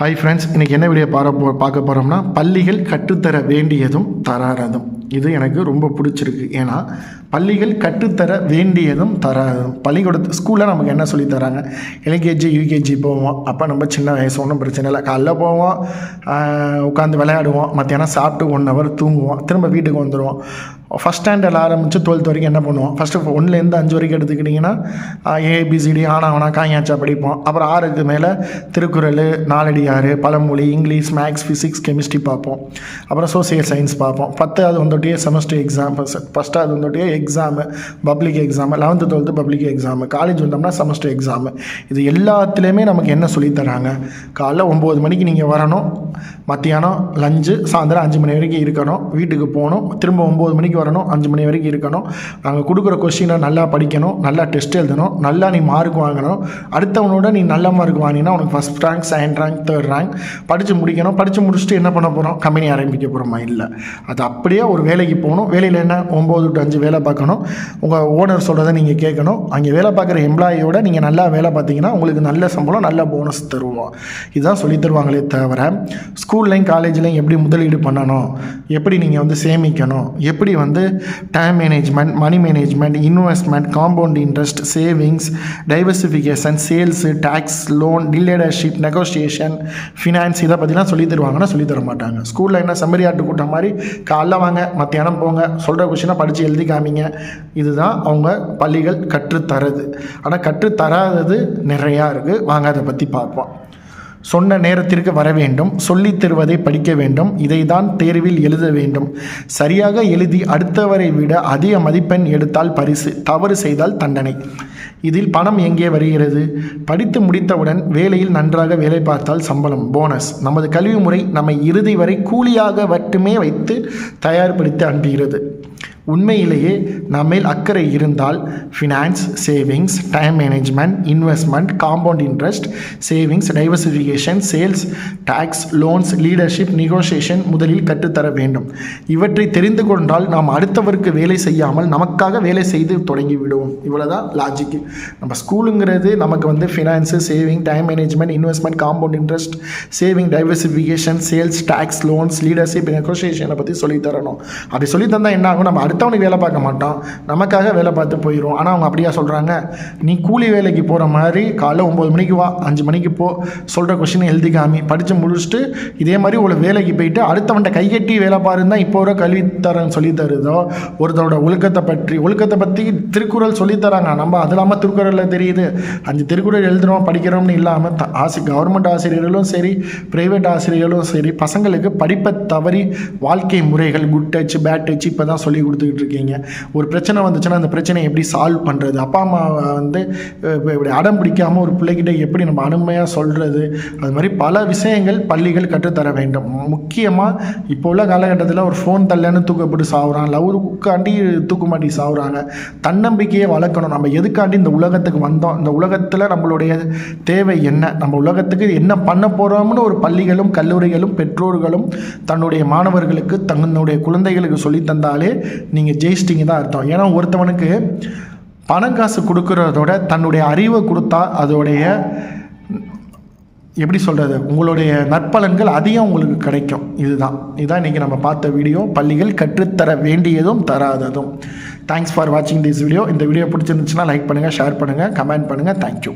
Hi friends இன்றைக்கி என்ன video பார போ பார்க்க போகிறோம்னா பள்ளிகள் கற்றுத்தர வேண்டியதும் தராததும். இது எனக்கு ரொம்ப பிடிச்சிருக்கு. ஏன்னா பள்ளிகள் கற்றுத்தர வேண்டியதும் தராததும். பள்ளிக்கூடத்து ஸ்கூலில் நமக்கு என்ன சொல்லி தராங்க? எல்கேஜி யூகேஜி போவோம். அப்போ நம்ம சின்ன வயசு ஒன்றும் பிரச்சனை இல்லை. காலைல போவோம் உட்காந்து விளையாடுவோம். மத்தியானம் சாப்பிட்டு ஒன் ஹவர் தூங்குவோம். திரும்ப வீட்டுக்கு வந்துடுவோம் ஃபஸ்ட் ஸ்டாண்டர்ட் ஆரம்பித்து டுவெல்த் வரைக்கும் என்ன பண்ணுவோம்? ஃபஸ்ட்டு ஒன்றுலேருந்து அஞ்சு வரைக்கும் எடுத்துக்கிட்டிங்கன்னா ஏபிசிடி ஆனாவனா காயாச்சா படிப்போம். அப்புறம் ஆறுக்கு மேலே திருக்குறள் நாலடியாறு பழமொழி இங்கிலீஷ் மேக்ஸ் ஃபிசிக்ஸ் கெமிஸ்ட்ரி பார்ப்போம். அப்புறம் சோசியல் சயின்ஸ் பார்ப்போம். பத்தாவது வந்துட்டே செமஸ்டர் எக்ஸாம் ஃபஸ்ட்டாவது வந்துட்டே exam public exam eleventh twelfth public exam college வந்தோம்னா செமஸ்டர் எக்ஸாமு இது எல்லாத்துலேயுமே நமக்கு என்ன சொல்லித் தராங்க? காலைல ஒம்பது மணிக்கு நீங்கள் வரணும் மத்தியானம் லஞ்சு சாயந்தரம் அஞ்சு மணி வரைக்கும் இருக்கணும் வீட்டுக்கு போகணும் திரும்ப ஒம்பது மணிக்கு வரணும் அஞ்சு மணி வரைக்கும் இருக்கணும். நாங்கள் கொடுக்குற கொஸ்டினை நல்லா படிக்கணும் நல்லா டெஸ்ட் எழுதணும் நல்லா நீ மார்க் வாங்கணும். அடுத்தவனோட நீ நல்ல மார்க் வாங்கினா உனக்கு first rank second rank third rank படித்து முடிக்கணும். படித்து முடிச்சுட்டு என்ன பண்ண போகிறோம் கம்பெனி ஆரம்பிக்க போகிறோமா இல்லை. அது அப்படியே ஒரு வேலைக்கு போகணும். வேலையில் என்ன? ஒம்பது டு அஞ்சு வேலை பார்க்கணும். உங்கள் ஓனர் சொல்கிறத நீங்கள் கேட்கணும். அங்கே வேலை பார்க்குற எம்ப்ளாயியோட நீங்கள் நல்லா வேலை பார்த்தீங்கன்னா உங்களுக்கு நல்ல சம்பளம் நல்ல போனஸ் தருவோம் இதுதான் சொல்லி தருவாங்களே தவிர ஸ்கூல்லையும் காலேஜ்லையும் எப்படி முதலீடு பண்ணணும்? எப்படி நீங்கள் வந்து சேமிக்கணும்? எப்படி வந்து வந்து time management money management investment compound interest savings diversification sales tax loan dealership negotiation finance இதை பற்றிலாம் சொல்லி தருவாங்கன்னா சொல்லி தர மாட்டாங்க. ஸ்கூலில் என்ன செம்மறி ஆட்டு கூட்டம் மாதிரி காலைல வாங்க மத்தியானம் போங்க சொல்கிற கொஷினை படித்து எழுதி காமிங்க. இதுதான் அவங்க பள்ளிகள் கற்றுத்தரது. ஆனால் கற்றுத்தராதது நிறையா இருக்குது வாங்க அதை பற்றி பார்ப்போம். சொன்ன நேரத்திற்கு வர வேண்டும் சொல்லித் தருவதை படிக்க வேண்டும் இதைதான் தேர்வில் எழுத வேண்டும். சரியாக எழுதி அடுத்தவரை விட அதிக மதிப்பெண் எடுத்தால் பரிசு தவறு செய்தால் தண்டனை. இதில் பணம் எங்கே வருகிறது? படித்து முடித்தவுடன் வேலையில் நன்றாக வேலை பார்த்தால் சம்பளம் போனஸ். நமது கல்வி முறை நம்மை இறுதி வரை கூலியாக மட்டுமே வைத்து தயார்படுத்தி அனுப்புகிறது. உண்மையிலேயே நம்மில் அக்கறை இருந்தால் finance savings time management investment compound interest savings diversification sales tax loans leadership negotiation முதலில் கற்றுத்தர வேண்டும். இவற்றை தெரிந்து கொண்டால் நாம் அடுத்தவருக்கு வேலை செய்யாமல் நமக்காக வேலை செய்து தொடங்கி விடுவோம் இவ்வளோதான் லாஜிக்கு நம்ம ஸ்கூலுங்கிறது நமக்கு வந்து finance saving time management investment compound interest saving diversification sales tax loans leadership நெகோசியேஷனை பற்றி சொல்லித் தரணும் அப்படி சொல்லி தந்தால் என்ன ஆகும் நம்ம அடுத்தவனுக்கு வேலை பார்க்க மாட்டோம் நமக்காக வேலை பார்த்து போயிடும் ஆனால் அவங்க அப்படியா சொல்கிறாங்க நீ கூலி வேலைக்கு போகிற மாதிரி காலைல ஒம்பது மணிக்கு வா அஞ்சு மணிக்கு போ சொல்கிற கொஷினை எழுதி காமி படித்து முடிச்சுட்டு இதே மாதிரி ஒரு வேலைக்கு போயிட்டு அடுத்தவன்ட்ட கைகட்டி வேலை பாருன்னு தான் இப்போ வர கல்வித்தரம் சொல்லி தருதோ? ஒருத்தரோட ஒழுக்கத்தை பற்றி ஒழுக்கத்தை பற்றி திருக்குறள் சொல்லித் தராங்க. நம்ம அது இல்லாமல் திருக்குறளில் தெரியுது. அஞ்சு திருக்குறள் எழுதுகிறோம் படிக்கிறோம்னு இல்லாமல் த ஆசி கவர்மெண்ட் ஆசிரியர்களும் சரி ப்ரைவேட் ஆசிரியர்களும் சரி பசங்களுக்கு படிப்பை தவறி வாழ்க்கை முறைகள் குட் டச் பேட் டச் இப்போ தான் சொல்லி கொடுத்து கொடுத்துக்கிட்டு இருக்கீங்க ஒரு பிரச்சனை வந்துச்சுன்னா அந்த பிரச்சனையை எப்படி சால்வ் பண்ணுறது அப்பா அம்மா வந்து இப்போ இப்படி அடம் பிடிக்காமல் ஒரு பிள்ளைகிட்ட எப்படி நம்ம அனுமையாக சொல்கிறது அது மாதிரி பல விஷயங்கள் பள்ளிகள் கற்றுத்தர வேண்டும். முக்கியமாக இப்போ உள்ள காலகட்டத்தில் ஒரு ஃபோன் தள்ளன்னு தூக்கப்பட்டு சாவுறான். லவ்வுக்காண்டி தூக்குமாட்டி சாவுறாங்க. தன்னம்பிக்கையை வளர்க்கணும். நம்ம எதுக்காண்டி இந்த உலகத்துக்கு வந்தோம்? இந்த உலகத்தில் நம்மளுடைய தேவை என்ன? நம்ம உலகத்துக்கு என்ன பண்ண போகிறோம்னு ஒரு பள்ளிகளும் கல்லூரிகளும் பெற்றோர்களும் தன்னுடைய மாணவர்களுக்கு தன்னுடைய குழந்தைகளுக்கு சொல்லித்தந்தாலே நீங்கள் ஜெயிச்சிட்டிங்க தான் அர்த்தம். ஏன்னா ஒருத்தவனுக்கு பணம் காசு கொடுக்குறதோட தன்னுடைய அறிவை கொடுத்தா அதோடைய எப்படி சொல்கிறது உங்களுடைய நற்பலன்கள் அதிகம் உங்களுக்கு கிடைக்கும். இதுதான். இதுதான் இன்றைக்கி நம்ம பார்த்த வீடியோ. பள்ளிகள் கற்றுத்தர வேண்டியதும் தராததும். தேங்க்ஸ் ஃபார் வாட்சிங் திஸ் வீடியோ இந்த வீடியோ பிடிச்சிருந்துச்சுன்னா லைக் பண்ணுங்கள் ஷேர் பண்ணுங்கள் கமெண்ட் பண்ணுங்கள் தேங்க்யூ